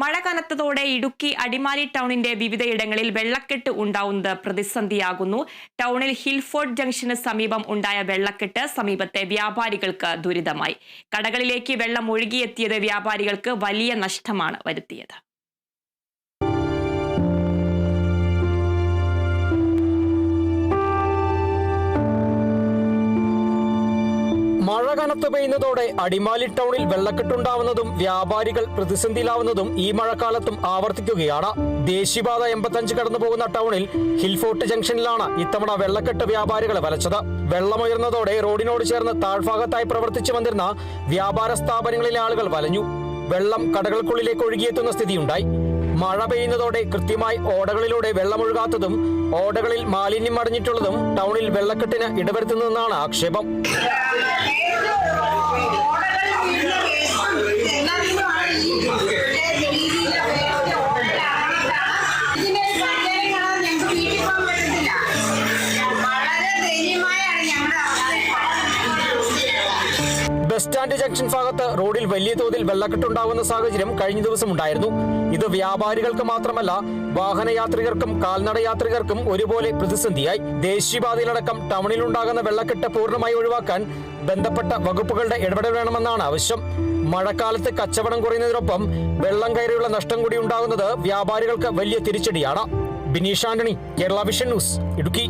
മഴ കനത്തതോടെ ഇടുക്കി അടിമാലി ടൗണിന്റെ വിവിധയിടങ്ങളിൽ വെള്ളക്കെട്ട് ഉണ്ടാവുന്നത് പ്രതിസന്ധിയാകുന്നു. ടൗണിൽ ഹിൽഫോർട്ട് ജംഗ്ഷന് സമീപം ഉണ്ടായ വെള്ളക്കെട്ട് സമീപത്തെ വ്യാപാരികൾക്ക് ദുരിതമായി. കടകളിലേക്ക് വെള്ളം ഒഴുകിയെത്തിയത് വ്യാപാരികൾക്ക് വലിയ നഷ്ടമാണ് വരുത്തിയത്. മഴ കനത്ത് പെയ്യുന്നതോടെ അടിമാലി ടൗണിൽ വെള്ളക്കെട്ടുണ്ടാവുന്നതും വ്യാപാരികൾ പ്രതിസന്ധിയിലാവുന്നതും ഈ മഴക്കാലത്തും ആവർത്തിക്കുകയാണ്. ദേശീയപാത എൺപത്തഞ്ച് കടന്നു പോകുന്ന ടൗണിൽ ഹിൽഫോർട്ട് ജംഗ്ഷനിലാണ് ഇത്തവണ വെള്ളക്കെട്ട് വ്യാപാരികളെ വലച്ചത്. വെള്ളമുയർന്നതോടെ റോഡിനോട് ചേർന്ന് താഴ്ഭാഗത്തായി പ്രവർത്തിച്ചു വന്നിരുന്ന വ്യാപാര സ്ഥാപനങ്ങളിലെ ആളുകൾ വലഞ്ഞു. വെള്ളം കടകൾക്കുള്ളിലേക്ക് ഒഴുകിയെത്തുന്ന സ്ഥിതിയുണ്ടായി. മഴ പെയ്യുന്നതോടെ കൃത്യമായി ഓടകളിലൂടെ വെള്ളമൊഴുകാത്തതും ഓടകളിൽ മാലിന്യം അടഞ്ഞിട്ടുള്ളതും ടൗണിൽ വെള്ളക്കെട്ടിന് ഇടവരുത്തുന്നതെന്നാണ് ആക്ഷേപം. ബസ് സ്റ്റാൻഡ് ജംഗ്ഷൻ ഭാഗത്ത് റോഡിൽ വലിയ തോതിൽ വെള്ളക്കെട്ടുണ്ടാകുന്ന സാഹചര്യം കഴിഞ്ഞ ദിവസം ഉണ്ടായിരുന്നു. ഇത് വ്യാപാരികൾക്ക് മാത്രമല്ല വാഹനയാത്രികർക്കും കാൽനട യാത്രികർക്കും ഒരുപോലെ പ്രതിസന്ധിയായി. ദേശീയപാതയിലടക്കം ടൗണിലുണ്ടാകുന്ന വെള്ളക്കെട്ട് പൂർണമായി ഒഴിവാക്കാൻ ബന്ധപ്പെട്ട വകുപ്പുകളുടെ ഇടപെടൽ വേണമെന്നാണ് ആവശ്യം. മഴക്കാലത്ത് കച്ചവടം കുറയുന്നതിനൊപ്പം വെള്ളം കയറിയുള്ള നഷ്ടം കൂടി ഉണ്ടാകുന്നത് വ്യാപാരികൾക്ക് വലിയ തിരിച്ചടിയാണ്. Bineesh Antony Kerala vision news Idukki.